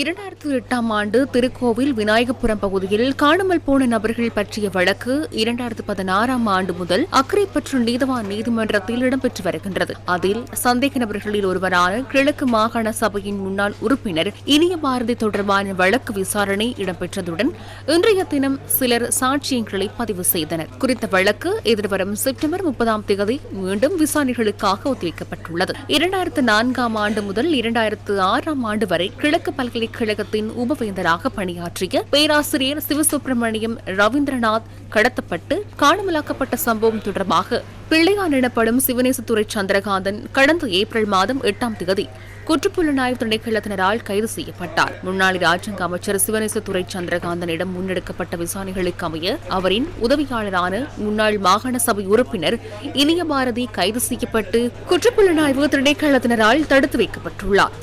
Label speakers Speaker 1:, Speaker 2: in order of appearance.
Speaker 1: இரண்டாயிரத்தி எட்டாம் ஆண்டு திருக்கோவில் விநாயகபுரம் பகுதியில் காணாமல் போன நபர்கள் பற்றிய வழக்கு இரண்டாயிரத்து பதினாறாம் ஆண்டு முதல் அக்கரைப்பற்று நீதவான் நீதிமன்றத்தில் இடம்பெற்று வருகின்றது. அதில் சந்தேக நபர்களில் ஒருவரான கிழக்கு மாகாண சபையின் முன்னாள் உறுப்பினர் இனிய பாரதி தொடர்பான வழக்கு விசாரணை இடம்பெற்றதுடன் இன்றைய தினம் சிலர் சாட்சியங்களை பதிவு செய்தனர். குறித்த வழக்கு எதிர்வரும் செப்டம்பர் முப்பதாம் தேதி மீண்டும் விசாரணைகளுக்காக ஒத்திவைக்கப்பட்டுள்ளது. இரண்டாயிரத்து நான்காம் ஆண்டு முதல் இரண்டாயிரத்து ஆறாம் ஆண்டு வரை கிழக்கு பல்கலைக்கழகத்தின் உபவேந்தராக பணியாற்றிய பேராசிரியர் சிவசுப்பிரமணியம் ரவீந்திரநாத் கடத்தப்பட்டு காணாமலாக்கப்பட்ட சம்பவம் தொடர்பாக பிள்ளையான் எனப்படும் சிவநேசத்துறை சந்திரகாந்தன் கடந்த ஏப்ரல் மாதம் எட்டாம் தேதி குற்றப்புலனாய்வு திணைக்களத்தினரால் கைது செய்யப்பட்டார். முன்னாள் ராஜாங்க அமைச்சர் சிவநேசத்துறை சந்திரகாந்தனிடம் முன்னெடுக்கப்பட்ட விசாரணைகளுக்கு அமைய அவரின் உதவியாளரான முன்னாள் மாகாண சபை உறுப்பினர் இனிய பாரதி கைது செய்யப்பட்டு குற்றப்புலனாய்வு திணைக்களத்தினரால் தடுத்து வைக்கப்பட்டுள்ளார்.